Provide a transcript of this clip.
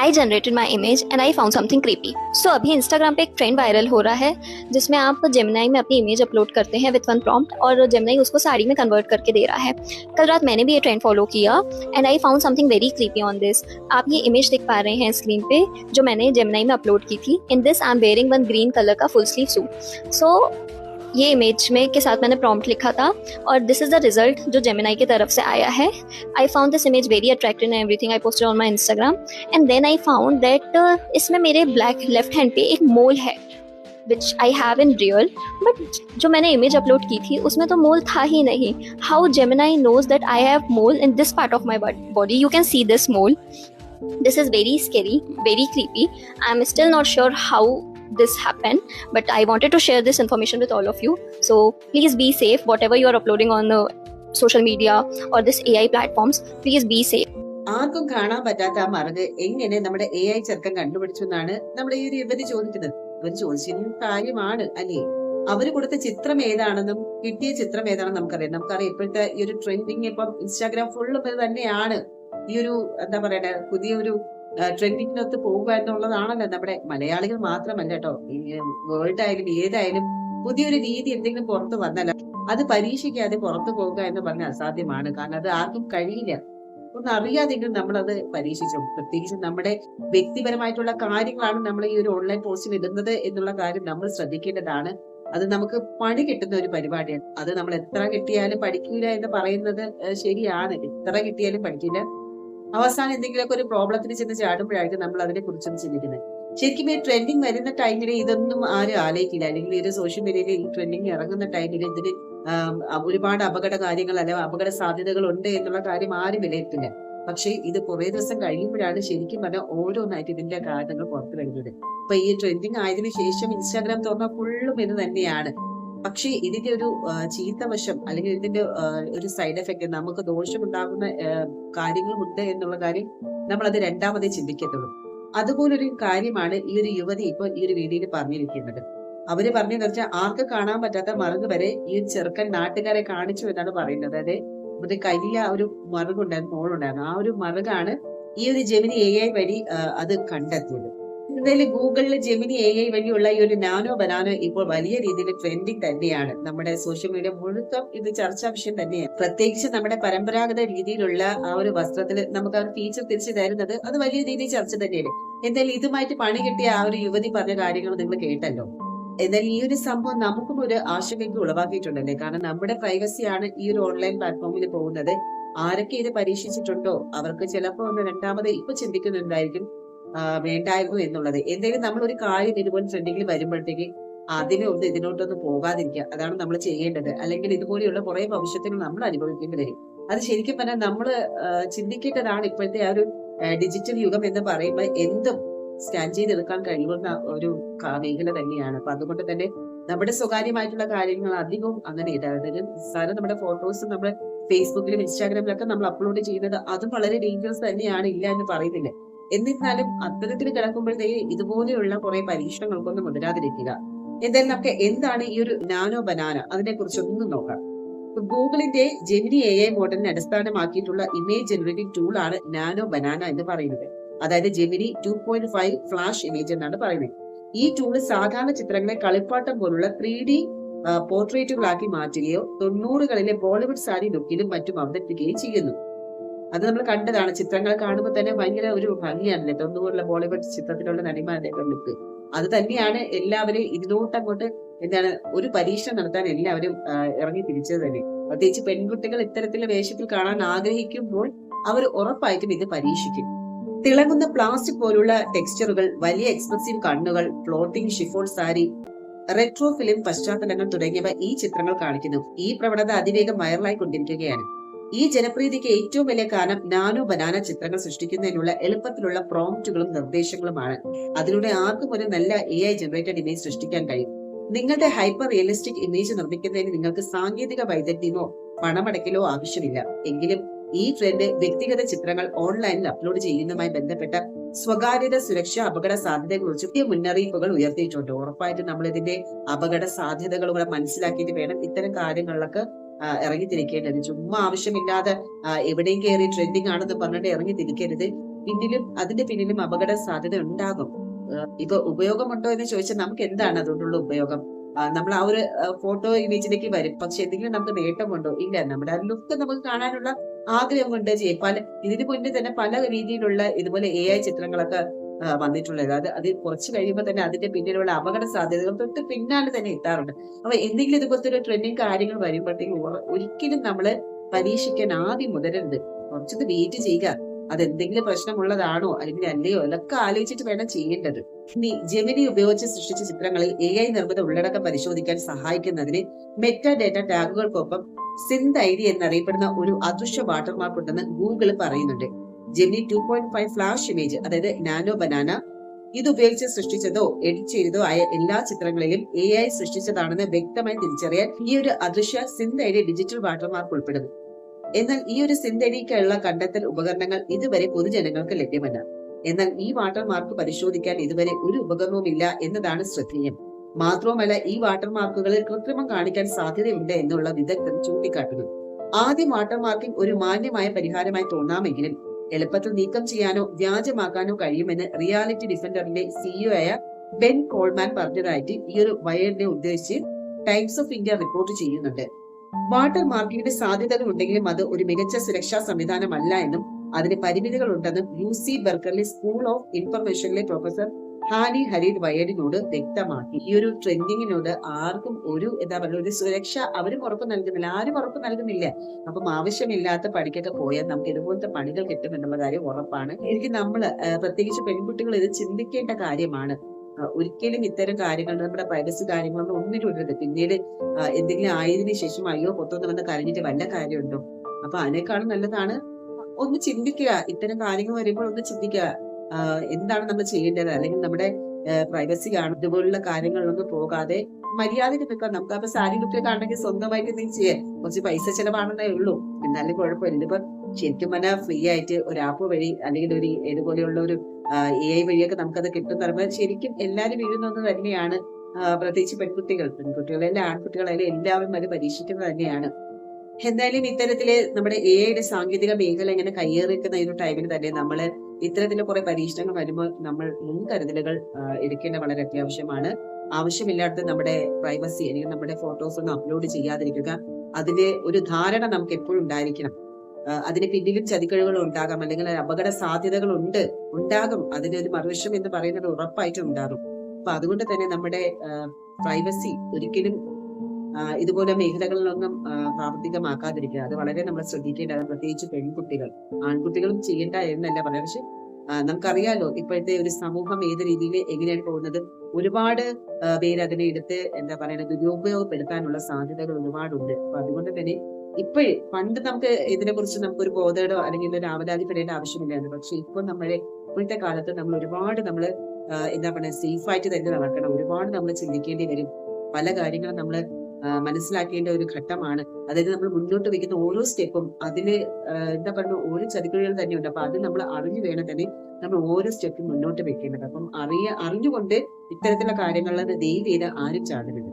I generated my image and I found something creepy so अभी Instagram पे एक trend viral हो रहा है, जिसमें आप जेमिनाई में अपनी इमेज अपलोड करते हैं विथ वन प्रॉम्प्ट और जेमिनाई उसको साड़ी में कन्वर्ट करके दे रहा है। कल रात मैंने भी ये ट्रेंड फॉलो किया and I found something very creepy on this आप ये इमेज देख पा रहे हैं स्क्रीन पे, जो मैंने जेमिनाई में अपलोड की थी। In this I am wearing one green colour का फुल स्लीव सूट सो ये इमेज में के साथ मैंने प्रॉम्प्ट लिखा था और दिस इज़ द रिज़ल्ट जो जेमिनाई की तरफ़ से आया है। I found this image very attractive and everything I posted on my Instagram and then I found that इसमें मेरे ब्लैक लेफ़्ट हैंड पे एक मोल है which I have in real but जो मैंने इमेज अपलोड की थी, उसमें तो मोल था ही नहीं। How Gemini knows that I have mole in this part of my body you can see this mole this is very scary, very creepy. I'm still not sure how this happen but i wanted to share this information with all of you. So please be safe. Whatever you are uploading on the social media or this ai platforms please be safe. ആർക്കും കാണാൻ പറ്റാത്ത ആ മറുക് എങ്ങനെ നമ്മുടെ A I ചെറുക്കൻ കണ്ടുപിടിച്ചു എന്നാണ് നമ്മുടെ ഈ ഒരു യുവതി ചോദിക്കുന്നത്. ഇവർ ചോദിച്ചിരുന്ന കാര്യമാണ് അല്ലേ? അവർ കൊടുത്ത ചിത്രം ഏതാണെന്നും കിട്ടിയ ചിത്രം ഏതാണെന്നും നമുക്കറിയാം. നമുക്കറിയാം ഇപ്പോഴത്തെ ഈ ഒരു ട്രെൻഡിങ് ഇപ്പം ഇൻസ്റ്റാഗ്രാം ഫുള്ളും ഇത് തന്നെയാണ്. ഈ ഒരു എന്താ പറയണ പുതിയൊരു ട്രെൻഡിങ്ങിനൊത്ത് പോകുക എന്നുള്ളതാണല്ലോ നമ്മുടെ മലയാളികൾ മാത്രമല്ല കേട്ടോ. വേൾഡ് ആയാലും ഏതായാലും പുതിയൊരു രീതി എന്തെങ്കിലും പുറത്ത് വന്നല്ല അത് പരീക്ഷിക്കാതെ പുറത്തു പോകുക എന്ന് പറഞ്ഞാൽ അസാധ്യമാണ്. കാരണം അത് ആർക്കും കഴിയില്ല. ഒന്ന് അറിയാതെങ്കിലും നമ്മളത് പരീക്ഷിച്ചു. പ്രത്യേകിച്ച് നമ്മുടെ വ്യക്തിപരമായിട്ടുള്ള കാര്യങ്ങളാണ് നമ്മൾ ഈ ഒരു ഓൺലൈൻ പോസ്റ്റിൽ ഇടുന്നത് എന്നുള്ള കാര്യം നമ്മൾ ശ്രദ്ധിക്കേണ്ടതാണ്. അത് നമുക്ക് പണി കിട്ടുന്ന ഒരു പരിപാടിയാണ്. അത് നമ്മൾ എത്ര കിട്ടിയാലും പഠിക്കില്ല എന്ന് പറയുന്നത് ശരിയാണ്. എത്ര കിട്ടിയാലും പഠിക്കില്ല. അവസാനം എന്തെങ്കിലുമൊക്കെ ഒരു പ്രോബ്ലത്തിന് ചെന്ന് ചാടുമ്പോഴായിരിക്കും നമ്മൾ അതിനെ കുറിച്ചൊന്നും ചിന്തിക്കുന്നത്. ശരിക്കും ഈ ട്രെൻഡിങ് വരുന്ന ടൈമിൽ ഇതൊന്നും ആരും ആലോചിക്കില്ല. അല്ലെങ്കിൽ ഒരു സോഷ്യൽ മീഡിയയിൽ ട്രെൻഡിങ് ഇറങ്ങുന്ന ടൈമിൽ ഇതിന് ഒരുപാട് അപകട കാര്യങ്ങൾ അല്ലെങ്കിൽ അപകട സാധ്യതകൾ ഉണ്ട് എന്നുള്ള കാര്യം ആരും വിലയിരുത്തില്ല. പക്ഷേ ഇത് കുറെ ദിവസം കഴിയുമ്പോഴാണ് ശരിക്കും പറഞ്ഞാൽ ഓരോന്നായിട്ട് ഇതിന്റെ കാരണങ്ങൾ പുറത്തു വരുന്നത്. ഇപ്പൊ ഈ ട്രെൻഡിങ് ആയതിനു ശേഷം ഇൻസ്റ്റാഗ്രാം തുറന്ന ഫുള്ളും ഇത് തന്നെയാണ്. പക്ഷേ ഇതിന്റെ ഒരു ചീത്ത വശം അല്ലെങ്കിൽ ഇതിന്റെ ഒരു സൈഡ് എഫക്റ്റ് നമുക്ക് ദോഷമുണ്ടാകുന്ന ആ, കാര്യങ്ങളുമുണ്ട് എന്നുള്ള കാര്യം നമ്മൾ അത് രണ്ടാമതേ ചിന്തിക്കത്തുള്ളൂ. അതുപോലൊരു കാര്യമാണ് ഈ ഒരു യുവതി ഇപ്പൊ ഈ ഒരു വീഡിയോയിൽ പറഞ്ഞിരിക്കുന്നത്. അവർ പറഞ്ഞതെന്ന് വെച്ചാൽ ആർക്ക് കാണാൻ പറ്റാത്ത മറുക് വരെ ഈ ചെറുക്കൻ നാട്ടുകാരെ കാണിച്ചു എന്നാണ് പറയുന്നത്. അതായത് ഒരു കയ്യിൽ ഒരു മറുകുണ്ടായിരുന്നു മോളുണ്ടായിരുന്നു. ആ ഒരു മറുകാണ് ഈ ഒരു ജമിനി എ ഐ വഴി അത് കണ്ടെത്തിയത്. എന്തായാലും ഗൂഗിളിൽ ജെമിനി എ ഐ വഴിയുള്ള ഈ ഒരു നാനോ ബനാനോ ഇപ്പോൾ വലിയ രീതിയിൽ ട്രെൻഡിങ് തന്നെയാണ്. നമ്മുടെ സോഷ്യൽ മീഡിയ മുഴുക്കം ഇത് ചർച്ചാ വിഷയം തന്നെയാണ്. പ്രത്യേകിച്ച് നമ്മുടെ പരമ്പരാഗത രീതിയിലുള്ള ആ ഒരു വസ്ത്രത്തിൽ നമുക്ക് ആ ഒരു ഫീച്ചർ തിരിച്ചു തരുന്നത് അത് വലിയ രീതിയിൽ ചർച്ച തന്നെയാണ്. എന്തായാലും ഇതുമായിട്ട് പണി കിട്ടിയ ആ ഒരു യുവതി പറഞ്ഞ കാര്യങ്ങൾ നിങ്ങൾ കേട്ടല്ലോ. എന്നാൽ ഈ ഒരു സംഭവം നമുക്കും ഒരു ആശങ്കയ്ക്ക് ഉളവാക്കിയിട്ടുണ്ടല്ലേ? കാരണം നമ്മുടെ പ്രൈവസിയാണ് ഈ ഒരു ഓൺലൈൻ പ്ലാറ്റ്ഫോമിൽ പോകുന്നത്. ആരൊക്കെ ഇത് പരീക്ഷിച്ചിട്ടുണ്ടോ? അവർക്ക് ചിലപ്പോൾ ഒന്ന് രണ്ടാമത് ഇപ്പൊ ചിന്തിക്കുന്നുണ്ടായിരിക്കും. വേണ്ടായിരുന്നു എന്നുള്ളത്. എന്തെങ്കിലും നമ്മൾ ഒരു കാര്യം ഇതുപോലെ ട്രെൻഡിങ്ങിൽ വരുമ്പോഴത്തേക്ക് അതിനെ ഒന്ന് ഇതിനോട്ടൊന്ന് പോകാതിരിക്കുക. അതാണ് നമ്മൾ ചെയ്യേണ്ടത്. അല്ലെങ്കിൽ ഇതുപോലെയുള്ള കുറെ ഭവിഷ്യത്തുകൾ നമ്മൾ അനുഭവിക്കേണ്ടി വരും. അത് ശരിക്കും പറഞ്ഞാൽ നമ്മൾ ചിന്തിക്കേണ്ടതാണ് ഇപ്പോഴത്തെ ആ ഒരു ഡിജിറ്റൽ യുഗം എന്ന് പറയുമ്പോൾ എന്തും സ്കാൻ ചെയ്തെടുക്കാൻ കഴിയുന്ന ഒരു മേഖല തന്നെയാണ്. അപ്പൊ അതുകൊണ്ട് തന്നെ നമ്മുടെ സ്വകാര്യമായിട്ടുള്ള കാര്യങ്ങൾ അധികവും അങ്ങനെ ഇടാതെ സാധാരണ നമ്മുടെ ഫോട്ടോസ് നമ്മുടെ ഫേസ്ബുക്കിലും ഇൻസ്റ്റാഗ്രാമിലൊക്കെ നമ്മൾ അപ്ലോഡ് ചെയ്യുന്നത് അതും വളരെ ഡേഞ്ചറസ് തന്നെയാണ് ഇല്ല എന്ന് പറയുന്നില്ല. എന്നിരുന്നാലും അത്തരത്തിൽ കിടക്കുമ്പോഴത്തേക്ക് ഇതുപോലെയുള്ള കുറെ പരീക്ഷണങ്ങൾക്കൊന്നും മുതിരാതിരിക്കുക എന്തായാലും നമുക്ക് എന്താണ് ഈ ഒരു നാനോ ബനാന അതിനെ കുറിച്ച് ഒന്നും നോക്കാം ഗൂഗിളിന്റെ ജെമിനി എ ഐ മോഡലിനെ അടിസ്ഥാനമാക്കിയിട്ടുള്ള ഇമേജ് ജനറേറ്റിംഗ് ടൂൾ ആണ് നാനോ ബനാന എന്ന് പറയുന്നത്. അതായത് Gemini two point five flash image എന്നാണ് പറയുന്നത്. ഈ ടൂൾ സാധാരണ ചിത്രങ്ങളെ കളിപ്പാട്ടം പോലുള്ള ത്രീ ഡി പോർട്രേറ്റുകളാക്കി മാറ്റുകയോ തൊണ്ണൂറുകളിലെ ബോളിവുഡ് സാരി ലുക്കിലും മറ്റും അവതരിപ്പിക്കുകയും ചെയ്യുന്നു. അത് നമ്മൾ കണ്ടതാണ്. ചിത്രങ്ങൾ കാണുമ്പോൾ തന്നെ ഭയങ്കര ഒരു ഭംഗിയാണല്ലേ? തൊണ്ണൂറിലെ ബോളിവുഡ് ചിത്രത്തിലുള്ള നടിമാരുടെ ലുക്ക് അത് തന്നെയാണ് എല്ലാവരും ഇതിലോട്ട് അങ്ങോട്ട് എന്താണ് ഒരു പരീക്ഷണം നടത്താൻ എല്ലാവരും ഇറങ്ങി തിരിച്ചത് തന്നെ. പ്രത്യേകിച്ച് പെൺകുട്ടികൾ ഇത്തരത്തിലുള്ള വേഷത്തിൽ കാണാൻ ആഗ്രഹിക്കുമ്പോൾ അവർ ഉറപ്പായിട്ടും ഇത് പരീക്ഷിക്കും. തിളങ്ങുന്ന പ്ലാസ്റ്റിക് പോലുള്ള ടെക്സ്ചറുകൾ വലിയ എക്സ്പ്രസീവ് കണ്ണുകൾ floating chiffon sari retro film പശ്ചാത്തലങ്ങൾ തുടങ്ങിയവ ഈ ചിത്രങ്ങൾ കാണിക്കുന്നു. ഈ പ്രവണത അതിവേഗം വൈറലായി കൊണ്ടിരിക്കുകയാണ് ഈ ജനപ്രീതിക്ക് ഏറ്റവും വലിയ കാരണം നാനോ ബനാന ചിത്രങ്ങൾ സൃഷ്ടിക്കുന്നതിനുള്ള എളുപ്പത്തിലുള്ള പ്രോംപ്റ്റുകളും നിർദ്ദേശങ്ങളുമാണ്. അതിലൂടെ ആർക്കും ഒരു നല്ല എ ഐ ജനറേറ്റഡ് ഇമേജ് സൃഷ്ടിക്കാൻ കഴിയും. നിങ്ങളുടെ ഹൈപ്പർ റിയലിസ്റ്റിക് ഇമേജ് നിർമ്മിക്കുന്നതിന് നിങ്ങൾക്ക് സാങ്കേതിക വൈദഗ്ധ്യമോ പണമടയ്ക്കലോ ആവശ്യമില്ല. എങ്കിലും ഈ ട്രെൻഡ് വ്യക്തിഗത ചിത്രങ്ങൾ ഓൺലൈനിൽ അപ്ലോഡ് ചെയ്യുന്നതുമായി ബന്ധപ്പെട്ട സ്വകാര്യത സുരക്ഷ അപകട സാധ്യതയെക്കുറിച്ച് പുതിയ മുന്നറിയിപ്പുകൾ ഉയർത്തിയിട്ടുണ്ട്. ഉറപ്പായിട്ടും നമ്മൾ ഇതിന്റെ അപകട സാധ്യതകൾ കൂടെ മനസ്സിലാക്കിയിട്ട് വേണം ഇത്തരം കാര്യങ്ങളിലൊക്കെ ഇറങ്ങി തിരിക്കേണ്ടത് ചുമ്മാ ആവശ്യമില്ലാതെ എവിടെയും കയറി ട്രെൻഡിങ് ആണെന്ന് പറഞ്ഞിട്ട് ഇറങ്ങി തിരിക്കരുത്. പിന്നിലും അതിന്റെ പിന്നിലും അപകട സാധ്യത ഉണ്ടാകും. ഇപ്പൊ ഉപയോഗമുണ്ടോ എന്ന് ചോദിച്ചാൽ നമുക്ക് എന്താണ് അതുകൊണ്ടുള്ള ഉപയോഗം? നമ്മൾ ആ ഒരു ഫോട്ടോ ഇമേജിലേക്ക് വരും. പക്ഷെ എന്തെങ്കിലും നമുക്ക് നേട്ടമുണ്ടോ ഇല്ല. നമ്മുടെ ആ ലുക്ക് നമുക്ക് കാണാനുള്ള ആഗ്രഹം കൊണ്ട് ചെയ്യും പല ഇതിനു മുന്നേ തന്നെ പല രീതിയിലുള്ള ഇതുപോലെ എ ഐ ചിത്രങ്ങളൊക്കെ വന്നിട്ടുള്ളത്. അത് അത് കുറച്ച് കഴിയുമ്പോൾ തന്നെ അതിന്റെ പിന്നിലുള്ള അപകട സാധ്യതകൾ തൊട്ട് പിന്നാലെ തന്നെ എത്താറുണ്ട്. അപ്പൊ എന്തെങ്കിലും ഇതുപോലത്തെ ഒരു ട്രെൻഡിങ് കാര്യങ്ങൾ വരുമ്പോഴത്തേക്കും ഒരിക്കലും നമ്മൾ പരീക്ഷിക്കാൻ ആദ്യം മുതലരുത് കുറച്ചത് വെയിറ്റ് ചെയ്യുക. അതെന്തെങ്കിലും പ്രശ്നമുള്ളതാണോ അല്ലെങ്കിൽ അല്ലയോ? അതൊക്കെ ആലോചിച്ചിട്ട് വേണം ചെയ്യേണ്ടത്. ഇനി ജെമിനി ഉപയോഗിച്ച് സൃഷ്ടിച്ച ചിത്രങ്ങളിൽ എ ഐ നിർമ്മിത ഉള്ളടക്കം പരിശോധിക്കാൻ സഹായിക്കുന്നതിന് മെറ്റ ഡേറ്റ ടാഗുകൾക്കൊപ്പം സിന്ത് ഐ ഡി എന്നറിയപ്പെടുന്ന ഒരു അദൃശ്യ വാട്ടർമാർക്ക് ഉണ്ടെന്ന് ഗൂഗിൾ പറയുന്നുണ്ട്. Gemini two point five flash image അതായത് നാനോ ബനാന ഇത് ഉപയോഗിച്ച് സൃഷ്ടിച്ചതോ എഡിറ്റ് ചെയ്തതോ ആയ എല്ലാ ചിത്രങ്ങളിലും എ ഐ സൃഷ്ടിച്ചതാണെന്ന് വ്യക്തമായി തിരിച്ചറിയാൻ ഈ ഒരു അദൃശ്യ SynthID digital watermark ഉൾപ്പെടുന്നു. എന്നാൽ ഈ ഒരു സിന്ത് ഐ ഡിക്കുള്ള കണ്ടെത്തൽ ഉപകരണങ്ങൾ ഇതുവരെ പൊതുജനങ്ങൾക്ക് ലഭ്യമല്ല. എന്നാൽ ഈ വാട്ടർമാർക്ക് പരിശോധിക്കാൻ ഇതുവരെ ഒരു ഉപകരണവുമില്ല എന്നതാണ് ശ്രദ്ധേയം. മാത്രവുമല്ല ഈ വാട്ടർമാർക്കുകളിൽ കൃത്രിമം കാണിക്കാൻ സാധ്യതയുണ്ട് എന്നുള്ള വിദഗ്ധർ ചൂണ്ടിക്കാട്ടുന്നു. ആദ്യം വാട്ടർമാർക്കിംഗ് ഒരു മാന്യമായ പരിഹാരമായി തോന്നാമെങ്കിലും എളുപ്പത്തിൽ നീക്കം ചെയ്യാനോ വ്യാജമാക്കാനോ കഴിയുമെന്ന് റിയാലിറ്റി ഡിഫൻഡറിന്റെ സിഇഒ ആയ ബെൻ കോൾമാൻ പറഞ്ഞതായിട്ട് ഈ ഒരു വയറിനെ ഉദ്ദേശിച്ച് ടൈംസ് ഓഫ് ഇന്ത്യ റിപ്പോർട്ട് ചെയ്യുന്നുണ്ട്. വാട്ടർ മാർക്കിങ്ങിന്റെ സാധ്യതകൾ ഉണ്ടെങ്കിലും അത് ഒരു മികച്ച സുരക്ഷാ സംവിധാനമല്ല എന്നും അതിന് പരിമിതികൾ ഉണ്ടെന്നും യു സി ബർക്കറിലെ സ്കൂൾ ഓഫ് ഇൻഫർമേഷനിലെ പ്രൊഫസർ ഹാനി ഹരീദ് വയലിനോട് വ്യക്തമാക്കി. ഈ ഒരു ട്രെൻഡിങ്ങിനോട് ആർക്കും ഒരു എന്താ പറയുക ഒരു സുരക്ഷ അവരും ഉറപ്പ് നൽകുന്നില്ല ആരും ഉറപ്പ് നൽകുന്നില്ല. അപ്പം ആവശ്യമില്ലാത്ത പണിക്കൊക്കെ പോയാൽ നമുക്ക് ഇതുപോലത്തെ പണികൾ കിട്ടും എന്നുള്ള കാര്യം ഉറപ്പാണ്. എനിക്ക് നമ്മൾ പ്രത്യേകിച്ച് പെൺകുട്ടികൾ ഇത് ചിന്തിക്കേണ്ട കാര്യമാണ്. ഒരിക്കലും ഇത്തരം കാര്യങ്ങൾ നമ്മുടെ പ്രൈവസി കാര്യങ്ങളൊന്നും ഒന്നിനും ഇടരുത്. പിന്നീട് എന്തെങ്കിലും ആയതിനു ശേഷം അയ്യോ പൊത്തൊന്ന് വന്ന് കരഞ്ഞിട്ട് വല്ല കാര്യമുണ്ടോ? അപ്പൊ അതിനേക്കാളും നല്ലതാണ് ഒന്ന് ചിന്തിക്കുക. ഇത്തരം കാര്യങ്ങൾ വരുമ്പോൾ ഒന്ന് ചിന്തിക്കുക. എന്താണ് നമ്മൾ ചെയ്യേണ്ടത്? അല്ലെങ്കിൽ നമ്മുടെ പ്രൈവസി കാണും. ഇതുപോലുള്ള കാര്യങ്ങളിലൊന്നും പോകാതെ മര്യാദയ്ക്ക് നിൽക്കാം. നമുക്ക് അപ്പൊ സാരി കുട്ടിയൊക്കെ ആണെങ്കിൽ സ്വന്തമായിട്ട് നീ ചെയ്യാൻ കുറച്ച് പൈസ ചെലവാണെന്നേ ഉള്ളൂ. എന്നാലും കുഴപ്പമില്ല. ഇപ്പൊ ശരിക്കും പറഞ്ഞാൽ ഫ്രീ ആയിട്ട് ഒരു ആപ്പ് വഴി അല്ലെങ്കിൽ ഒരു ഇതുപോലെയുള്ള ഒരു എ ഐ വഴിയൊക്കെ നമുക്കത് കിട്ടും. പറയുമ്പോൾ ശരിക്കും എല്ലാവരും വീഴുന്നത് തന്നെയാണ് പ്രത്യേകിച്ച് പെൺകുട്ടികൾ. പെൺകുട്ടികളെല്ലാം ആൺകുട്ടികളെല്ലാം എല്ലാവരും അത് പരീക്ഷിക്കുന്നത് തന്നെയാണ്. എന്തായാലും ഇത്തരത്തിൽ നമ്മുടെ എ ഐയുടെ സാങ്കേതിക മേഖല ഇങ്ങനെ കയ്യേറിക്കുന്ന ഈ ഒരു ടൈമിൽ തന്നെ നമ്മൾ ഇത്തരത്തിൽ കുറെ പരീക്ഷണങ്ങൾ വരുമ്പോൾ നമ്മൾ മുൻകരുതലുകൾ എടുക്കേണ്ടത് എടുക്കേണ്ട വളരെ അത്യാവശ്യമാണ്. ആവശ്യമില്ലാത്ത നമ്മുടെ പ്രൈവസി അല്ലെങ്കിൽ നമ്മുടെ ഫോട്ടോസ് ഒന്നും അപ്ലോഡ് ചെയ്യാതിരിക്കുക. അതിന്റെ ഒരു ധാരണ നമുക്ക് എപ്പോഴും ഉണ്ടായിരിക്കണം. അതിന് പിന്നിലും ചതിക്കഴിവുകൾ ഉണ്ടാകാം. അല്ലെങ്കിൽ അപകട സാധ്യതകൾ ഉണ്ട്. ഉണ്ടാകും. അതിന് ഒരു മറുവശം എന്ന് പറയുന്നത് ഉറപ്പായിട്ടും ഉണ്ടാകും. അപ്പൊ അതുകൊണ്ട് തന്നെ നമ്മുടെ പ്രൈവസി ഒരിക്കലും ഇതുപോലെ മേഖലകളിലൊന്നും പ്രാവർത്തികമാക്കാതിരിക്കുക. അത് വളരെ നമ്മൾ ശ്രദ്ധിക്കേണ്ടതാണ്. പ്രത്യേകിച്ച് പെൺകുട്ടികൾ. ആൺകുട്ടികളും ചെയ്യേണ്ട എന്നല്ല പറയാം പക്ഷെ നമുക്കറിയാലോ ഇപ്പോഴത്തെ ഒരു സമൂഹം ഏത് രീതിയിൽ എങ്ങനെയാണ് പോകുന്നത്? ഒരുപാട് പേര് അതിനെ എടുത്ത് എന്താ പറയുന്നത് ദുരുപയോഗപ്പെടുത്താനുള്ള സാധ്യതകൾ ഒരുപാടുണ്ട്. അപ്പൊ അതുകൊണ്ട് തന്നെ ഇപ്പോഴേ പണ്ട് നമുക്ക് ഇതിനെ കുറിച്ച് നമുക്കൊരു ബോധേടോ അല്ലെങ്കിൽ ഒരു ആവലാതിപ്പെടേണ്ട ആവശ്യമില്ലായിരുന്നു. പക്ഷെ ഇപ്പൊ നമ്മളെ ഇപ്പോഴത്തെ കാലത്ത് നമ്മൾ ഒരുപാട് നമ്മൾ എന്താ പറയുക സേഫായിട്ട് തന്നെ നടക്കണം. ഒരുപാട് നമ്മൾ ചിന്തിക്കേണ്ടി വരും. പല കാര്യങ്ങളും നമ്മൾ മനസ്സിലാക്കേണ്ട ഒരു ഘട്ടമാണ്. അതായത് നമ്മൾ മുന്നോട്ട് വെക്കുന്ന ഓരോ സ്റ്റെപ്പും അതിന് എന്താ പറയുക ഓരോ ചതിക്കുഴികൾ തന്നെയുണ്ട്. അപ്പൊ അത് നമ്മൾ അറിഞ്ഞു വേണം തന്നെ നമ്മൾ ഓരോ സ്റ്റെപ്പും മുന്നോട്ട് വെക്കേണ്ടത് അപ്പം അറിയ അറിഞ്ഞുകൊണ്ട് ഇത്തരത്തിലുള്ള കാര്യങ്ങളിൽ ദൈവം ആരും ചാടരുത്.